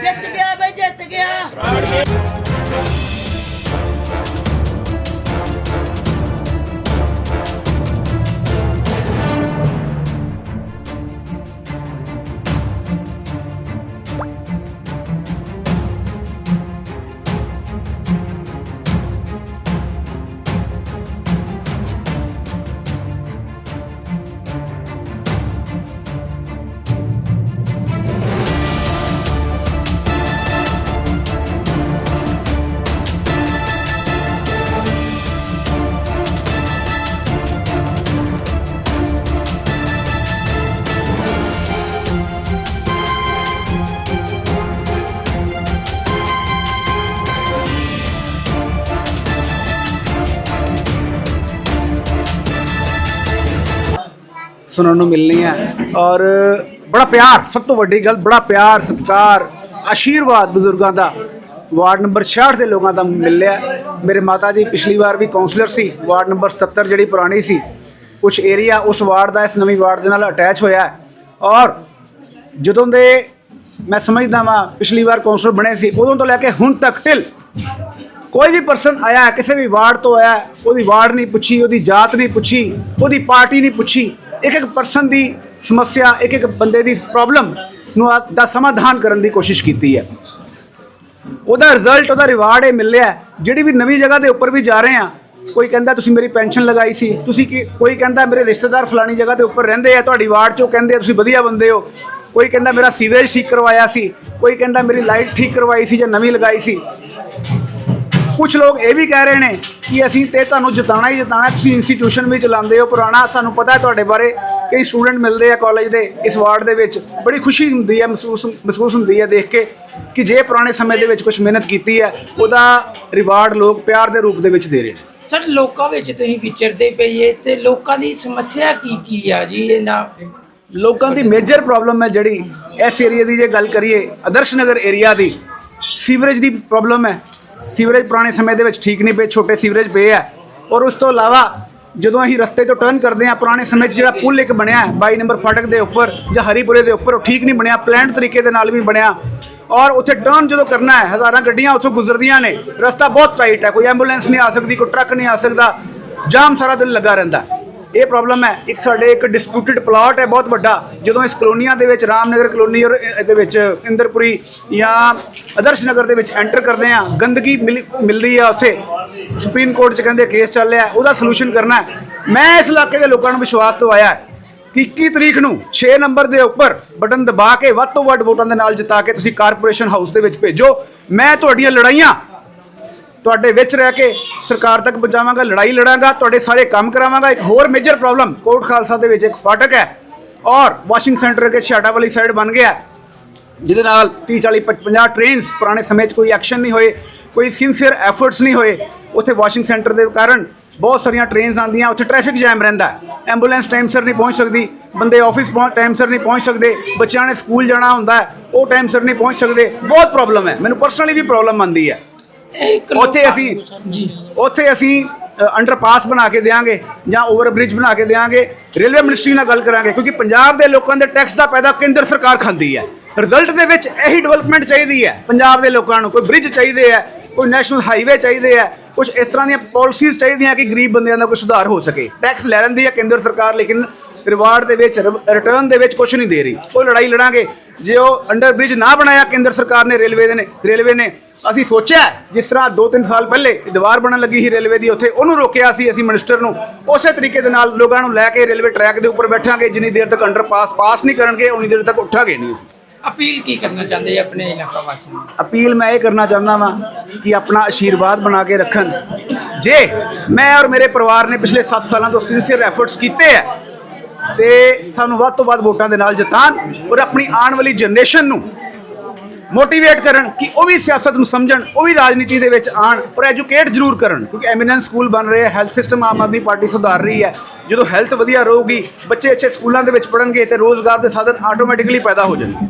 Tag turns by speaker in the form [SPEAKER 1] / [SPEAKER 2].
[SPEAKER 1] ਜਿੱਤ ਗਿਆ ਬਈ ਜਿੱਤ ਗਿਆ।
[SPEAKER 2] ਸੁਣਨ ਨੂੰ ਮਿਲਣੀ ਹੈ। ਔਰ ਬੜਾ ਪਿਆਰ, ਸਭ ਤੋਂ ਵੱਡੀ ਗੱਲ, ਬੜਾ ਪਿਆਰ, ਸਤਿਕਾਰ, ਆਸ਼ੀਰਵਾਦ ਬਜ਼ੁਰਗਾਂ ਦਾ। ਵਾਰਡ ਨੰਬਰ 66 ਦੇ ਲੋਕਾਂ ਦਾ ਮਿਲਿਆ ਮੇਰੇ ਮਾਤਾ ਜੀ, ਪਿਛਲੀ ਵਾਰ ਵੀ ਕਾਉਂਸਲਰ ਸੀ। ਵਾਰਡ ਨੰਬਰ 77 ਜਿਹੜੀ ਪੁਰਾਣੀ ਸੀ ਕੁਝ ਏਰੀਆ ਉਸ ਵਾਰਡ ਦਾ, ਇਸ ਨਵੀਂ ਵਾਰਡ ਦੇ ਨਾਲ ਅਟੈਚ ਹੋਇਆ ਔਰ ਜਦੋਂ ਦੇ ਮੈਂ ਸਮਝਦਾ ਵਾਂ, ਪਿਛਲੀ ਵਾਰ ਕਾਉਂਸਲਰ ਬਣੇ ਸੀ, ਉਦੋਂ ਤੋਂ ਲੈ ਕੇ ਹੁਣ ਤੱਕ ਟਿਲ ਕੋਈ ਵੀ ਪਰਸਨ ਆਇਆ, ਕਿਸੇ ਵੀ ਵਾਰਡ ਤੋਂ ਆਇਆ, ਉਹਦੀ ਵਾਰਡ ਨਹੀਂ ਪੁੱਛੀ, ਉਹਦੀ ਜਾਤ ਨਹੀਂ ਪੁੱਛੀ, ਉਹਦੀ ਪਾਰਟੀ ਨਹੀਂ ਪੁੱਛੀ ਇੱਕ ਇੱਕ ਪਰਸਨ ਦੀ ਸਮੱਸਿਆ ਇੱਕ ਇੱਕ ਬੰਦੇ ਦੀ ਪ੍ਰੋਬਲਮ ਨੂੰ ਦਾ ਸਮਾਧਾਨ ਕਰਨ ਦੀ ਕੋਸ਼ਿਸ਼ ਕੀਤੀ ਹੈ। ਉਹਦਾ ਰਿਜ਼ਲਟ ਉਹਦਾ ਰਿਵਾਰਡ ਇਹ ਮਿਲਿਆ ਹੈ। ਜਿਹੜੀ ਵੀ ਨਵੀਂ ਜਗ੍ਹਾ ਦੇ ਉੱਪਰ ਵੀ ਜਾ ਰਹੇ ਆ ਕੋਈ ਕਹਿੰਦਾ ਤੁਸੀਂ ਮੇਰੀ ਪੈਨਸ਼ਨ ਲਗਾਈ ਸੀ, ਤੁਸੀਂ ਕੀ ਕੋਈ ਕਹਿੰਦਾ ਮੇਰੇ ਰਿਸ਼ਤੇਦਾਰ ਫਲਾਣੀ ਜਗ੍ਹਾ ਦੇ ਉੱਪਰ ਰਹਿੰਦੇ ਆ, ਤੁਹਾਡੀ ਵਾਰਡ ਚੋਂ ਕਹਿੰਦੇ ਆ ਤੁਸੀਂ ਵਧੀਆ ਬੰਦੇ ਹੋ। ਕੋਈ ਕਹਿੰਦਾ ਮੇਰਾ ਸੀਵਰੇਜ ਠੀਕ ਕਰਵਾਇਆ ਸੀ, ਕੋਈ ਕਹਿੰਦਾ ਮੇਰੀ ਲਾਈਟ ਠੀਕ ਕਰਵਾਈ ਸੀ ਜਾਂ ਨਵੀਂ ਲਗਾਈ ਸੀ। ਕੁਝ ਲੋਕ ਇਹ ਵੀ ਕਹਿ ਰਹੇ ਨੇ ਕਿ ਅਸੀਂ ਤੇ ਤੁਹਾਨੂੰ ਜਿਤਾਣਾ ਹੀ ਜਿਤਾਣਾ। ਤੁਸੀਂ ਇੰਸਟੀਟਿਊਸ਼ਨ ਵੀ ਚਲਾਉਂਦੇ ਹੋ ਪੁਰਾਣਾ ਸਾਨੂੰ ਪਤਾ ਹੈ ਤੁਹਾਡੇ ਬਾਰੇ ਕਈ ਸਟੂਡੈਂਟ ਮਿਲਦੇ ਆ ਕਾਲਜ ਦੇ ਇਸ ਵਾਰਡ ਦੇ ਵਿੱਚ ਬੜੀ ਖੁਸ਼ੀ ਹੁੰਦੀ ਹੈ ਮਹਿਸੂਸ ਮਹਿਸੂਸ ਹੁੰਦੀ ਹੈ ਦੇਖ ਕੇ ਕਿ ਜੇ ਪੁਰਾਣੇ ਸਮੇਂ ਦੇ ਵਿੱਚ ਕੁਝ ਮਿਹਨਤ ਕੀਤੀ ਹੈ ਉਹਦਾ ਰਿਵਾਰਡ ਲੋਕ ਪਿਆਰ ਦੇ ਰੂਪ ਦੇ ਵਿੱਚ ਦੇ ਰਹੇ ਨੇ
[SPEAKER 3] ਸਰ ਲੋਕਾਂ ਵਿੱਚ ਤੁਸੀਂ ਵਿਚਰਦੇ ਪਈਏ ਤੇ ਲੋਕਾਂ ਦੀ ਸਮੱਸਿਆ ਕੀ ਕੀ ਆ ਜੀ ਇਹਨਾਂ
[SPEAKER 2] ਲੋਕਾਂ ਦੀ ਮੇਜਰ ਪ੍ਰੋਬਲਮ ਹੈ ਜਿਹੜੀ ਇਸ ਏਰੀਆ ਦੀ ਜੇ ਗੱਲ ਕਰੀਏ ਆਦਰਸ਼ ਨਗਰ ਏਰੀਆ ਦੀ ਸੀਵਰੇਜ ਦੀ ਪ੍ਰੋਬਲਮ ਹੈ ਸੀਵਰੇਜ ਪੁਰਾਣੇ ਸਮੇਂ ਦੇ ਵਿੱਚ ਠੀਕ ਨਹੀਂ ਪਏ, ਛੋਟੇ ਸੀਵਰੇਜ ਪਏ ਹੈ ਔਰ ਉਸ ਤੋਂ ਇਲਾਵਾ ਜਦੋਂ ਅਸੀਂ ਰਸਤੇ ਤੋਂ ਟਰਨ ਕਰਦੇ ਹਾਂ, ਪੁਰਾਣੇ ਸਮੇਂ 'ਚ ਜਿਹੜਾ ਪੁਲ ਇੱਕ ਬਣਿਆ ਹੈ 22 ਨੰਬਰ ਫਾਟਕ ਦੇ ਉੱਪਰ ਜਾਂ ਹਰੀਪੁਰੇ ਦੇ ਉੱਪਰ, ਉਹ ਠੀਕ ਨਹੀਂ ਬਣਿਆ ਪਲਾਨਡ ਤਰੀਕੇ ਦੇ ਨਾਲ ਵੀ ਬਣਿਆ। ਔਰ ਉੱਥੇ ਟਰਨ ਜਦੋਂ ਕਰਨਾ ਹੈ, ਹਜ਼ਾਰਾਂ ਗੱਡੀਆਂ ਉੱਥੋਂ ਗੁਜ਼ਰਦੀਆਂ ਨੇ, ਰਸਤਾ ਬਹੁਤ ਟਾਈਟ ਹੈ, ਕੋਈ ਐਂਬੂਲੈਂਸ ਨਹੀਂ ਆ ਸਕਦੀ, ਕੋਈ ਟਰੱਕ ਨਹੀਂ ਆ ਸਕਦਾ, ਜਾਮ ਸਾਰਾ ਦਿਨ ਲੱਗਾ ਰਹਿੰਦਾ। ਇਹ ਪ੍ਰੋਬਲਮ ਹੈ, ਇੱਕ ਸਾਡੇ ਇੱਕ ਡਿਸਪਿਊਟਡ ਪਲਾਟ ਹੈ ਬਹੁਤ ਵੱਡਾ, ਜਦੋਂ ਇਸ ਕਲੋਨੀਆਂ ਦੇ ਵਿੱਚ, ਰਾਮਨਗਰ ਕਲੋਨੀ ਔਰ ਇਹਦੇ ਵਿੱਚ ਇੰਦਰਪੁਰੀ ਜਾਂ ਆਦਰਸ਼ ਨਗਰ ਦੇ ਵਿੱਚ ਐਂਟਰ ਕਰਦੇ ਆ ਗੰਦਗੀ ਮਿਲ- ਮਿਲਦੀ ਆ ਉੱਥੇ। ਸੁਪਰੀਮ ਕੋਰਟ 'ਚ ਕਹਿੰਦੇ ਕੇਸ ਚੱਲ ਰਿਹਾ, ਉਹਦਾ ਸੋਲੂਸ਼ਨ ਕਰਨਾ ਹੈ। ਮੈਂ ਇਸ ਇਲਾਕੇ ਦੇ ਲੋਕਾਂ ਨੂੰ ਵਿਸ਼ਵਾਸ ਦਿਵਾਇਆ ਕਿ 21 ਤਰੀਕ ਨੂੰ 6 ਨੰਬਰ ਦੇ ਉੱਪਰ ਬਟਨ ਦਬਾ ਕੇ ਵੱਧ ਤੋਂ ਵੱਧ ਵੋਟਾਂ ਦੇ ਨਾਲ ਜਿਤਾ ਕੇ ਤੁਸੀਂ ਕਾਰਪੋਰੇਸ਼ਨ ਹਾਊਸ ਦੇ ਵਿੱਚ ਭੇਜੋ। ਮੈਂ ਤੁਹਾਡੀਆਂ ਲੜਾਈਆਂ ਤੁਹਾਡੇ ਵਿੱਚ ਰਹਿ ਕੇ ਸਰਕਾਰ ਤੱਕ ਪਹੁੰਚਾਵਾਂਗਾ, ਲੜਾਈ ਲੜਾਂਗਾ, ਤੁਹਾਡੇ ਸਾਰੇ ਕੰਮ ਕਰਾਵਾਂਗਾ। ਇੱਕ ਹੋਰ ਮੇਜਰ ਪ੍ਰੋਬਲਮ ਕੋਟ ਖਾਲਸਾ ਦੇ ਵਿੱਚ ਇੱਕ ਫਾਟਕ ਹੈ ਔਰ ਵਾਸ਼ਿੰਗ ਸੈਂਟਰ ਕੇ ਛਾਟਾ ਵਾਲੀ ਸਾਈਡ ਬਣ ਗਿਆ। ਜਿਹਦੇ ਨਾਲ 30 40 50 ਟ੍ਰੇਨਸ ਪੁਰਾਣੇ ਸਮੇਂ 'ਚ ਕੋਈ ਐਕਸ਼ਨ ਨਹੀਂ ਹੋਏ, ਕੋਈ ਸਿੰਸੀਅਰ ਐਫਰਟਸ ਨਹੀਂ ਹੋਏ। ਉੱਥੇ ਵਾਸ਼ਿੰਗ ਸੈਂਟਰ ਦੇ ਕਾਰਨ ਬਹੁਤ ਸਾਰੀਆਂ ਟ੍ਰੇਨਸ ਆਉਂਦੀਆਂ, ਉੱਥੇ ਟ੍ਰੈਫਿਕ ਜੈਮ ਰਹਿੰਦਾ ਐਂਬੂਲੈਂਸ ਟਾਈਮ ਸਿਰ ਨਹੀਂ ਪਹੁੰਚ ਸਕਦੀ, ਬੰਦੇ ਆਫਿਸ ਪਹੁੰਚ ਟਾਈਮ ਸਿਰ ਨਹੀਂ ਪਹੁੰਚ ਸਕਦੇ, ਬੱਚਿਆਂ ਨੇ ਸਕੂਲ ਜਾਣਾ ਹੁੰਦਾ ਉਹ ਟਾਈਮ ਸਿਰ ਨਹੀਂ ਪਹੁੰਚ ਸਕਦੇ। ਬਹੁਤ ਪ੍ਰੋਬਲਮ ਹੈ, ਮੈਨੂੰ ਪਰਸਨਲੀ ਵੀ ਪ੍ਰੋਬਲਮ ਆਉਂਦੀ ਹੈ। ਉੱਥੇ ਅਸੀਂ
[SPEAKER 3] ਜੀ।
[SPEAKER 2] ਉੱਥੇ ਅਸੀਂ ਅੰਡਰਪਾਸ ਬਣਾ ਕੇ ਦੇਵਾਂਗੇ ਜਾਂ ਓਵਰ ਬ੍ਰਿਜ ਬਣਾ ਕੇ ਦੇਵਾਂਗੇ ਰੇਲਵੇ ਮਿਨਿਸਟਰੀ ਨਾਲ ਗੱਲ ਕਰਾਂਗੇ ਕਿਉਂਕਿ ਪੰਜਾਬ ਦੇ ਲੋਕਾਂ ਦੇ ਟੈਕਸ ਦਾ ਪੈਦਾ ਕੇਂਦਰ ਸਰਕਾਰ ਖਾਂਦੀ ਹੈ। ਰਿਜ਼ਲਟ ਦੇ ਵਿੱਚ ਇਹੀ ਡਿਵੈਲਪਮੈਂਟ ਚਾਹੀਦੀ ਹੈ ਪੰਜਾਬ ਦੇ ਲੋਕਾਂ ਨੂੰ। ਕੋਈ ਬ੍ਰਿਜ ਚਾਹੀਦੇ ਹੈ ਕੋਈ ਨੈਸ਼ਨਲ ਹਾਈਵੇ ਚਾਹੀਦੇ ਹੈ ਕੁਝ ਇਸ ਤਰ੍ਹਾਂ ਦੀਆਂ ਪਾਲਿਸੀਜ਼ ਚਾਹੀਦੀਆਂ ਕਿ ਗਰੀਬ ਬੰਦਿਆਂ ਦਾ ਕੋਈ ਸੁਧਾਰ ਹੋ ਸਕੇ। ਟੈਕਸ ਲੈ ਲੈਂਦੀ ਹੈ ਕੇਂਦਰ ਸਰਕਾਰ ਲੇਕਿਨ ਰਿਵਾਰਡ ਦੇ ਵਿੱਚ ਰਿਟਰਨ ਦੇ ਵਿੱਚ ਕੁਝ ਨਹੀਂ ਦੇ ਰਹੀ। ਉਹ ਲੜਾਈ ਲੜਾਂਗੇ। ਜੇ ਉਹ ਅੰਡਰ ਬ੍ਰਿਜ ਨਾ ਬਣਾਇਆ ਕੇਂਦਰ ਸਰਕਾਰ ਨੇ ਰੇਲਵੇ ਦੇ ਨੇ ਰੇਲਵੇ ਨੇ ਅਸੀਂ ਸੋਚਿਆ ਜਿਸ ਤਰ੍ਹਾਂ 2-3 ਸਾਲ ਪਹਿਲੇ ਇਹ ਦੀਵਾਰ ਬਣਨ ਲੱਗੀ ਸੀ ਰੇਲਵੇ ਦੀ ਉੱਥੇ ਉਹਨੂੰ ਰੋਕਿਆ ਸੀ ਅਸੀਂ ਮਿਨਿਸਟਰ ਨੂੰ। ਉਸੇ ਤਰੀਕੇ ਦੇ ਨਾਲ ਲੋਕਾਂ ਨੂੰ ਲੈ ਕੇ ਰੇਲਵੇ ਟਰੈਕ ਦੇ ਉੱਪਰ ਬੈਠਾਂਗੇ ਜਿੰਨੀ ਦੇਰ ਤੱਕ ਅੰਡਰਪਾਸ ਪਾਸ ਨਹੀਂ ਕਰਨਗੇ ਉਨੀ ਦੇਰ ਤੱਕ ਉੱਠਾਂਗੇ ਨਹੀਂ ਅਸੀਂ।
[SPEAKER 3] ਅਪੀਲ ਕੀ ਕਰਨਾ ਚਾਹੁੰਦੇ ਆ ਆਪਣੇ ਇਲਾਕਾ ਵਾਸੀਆਂ ਨੂੰ?
[SPEAKER 2] ਅਪੀਲ ਮੈਂ ਇਹ ਕਰਨਾ ਚਾਹੁੰਦਾ ਵਾਂ ਕਿ ਆਪਣਾ ਆਸ਼ੀਰਵਾਦ ਬਣਾ ਕੇ ਰੱਖਣ। ਜੇ ਮੈਂ ਔਰ ਮੇਰੇ ਪਰਿਵਾਰ ਨੇ ਪਿਛਲੇ 7 ਸਾਲਾਂ ਤੋਂ ਸਿੰਸੀਅਰ ਐਫਰਟਸ ਕੀਤੇ ਆ ਤੇ ਸਾਨੂੰ ਵੱਧ ਤੋਂ ਵੱਧ ਵੋਟਾਂ ਦੇ ਨਾਲ ਜਿਤਾਨ ਔਰ ਆਪਣੀ ਆਉਣ ਵਾਲੀ ਜਨਰੇਸ਼ਨ ਨੂੰ ਮੋਟੀਵੇਟ ਕਰਨ, ਕਿ ਉਹ ਵੀ ਸਿਆਸਤ ਨੂੰ ਸਮਝਣ, ਉਹ ਵੀ ਰਾਜਨੀਤੀ ਦੇ ਵਿੱਚ ਆਣ ਔਰ ਐਜੂਕੇਟ ਜ਼ਰੂਰ ਕਰਨ, ਕਿਉਂਕਿ ਐਮੀਨੈਂਸ ਸਕੂਲ ਬਣ ਰਹੇ ਆ health system Aam Aadmi Party ਸੁਧਾਰ ਰਹੀ ਹੈ। ਜਦੋਂ ਹੈਲਥ ਵਧੀਆ ਰਹੂਗੀ, ਬੱਚੇ ਅੱਛੇ ਸਕੂਲਾਂ ਦੇ ਵਿੱਚ ਪੜਨਗੇ ਤੇ ਰੋਜ਼ਗਾਰ ਦੇ ਸਾਧਨ ਆਟੋਮੈਟਿਕਲੀ ਪੈਦਾ ਹੋ ਜਾਣਗੇ।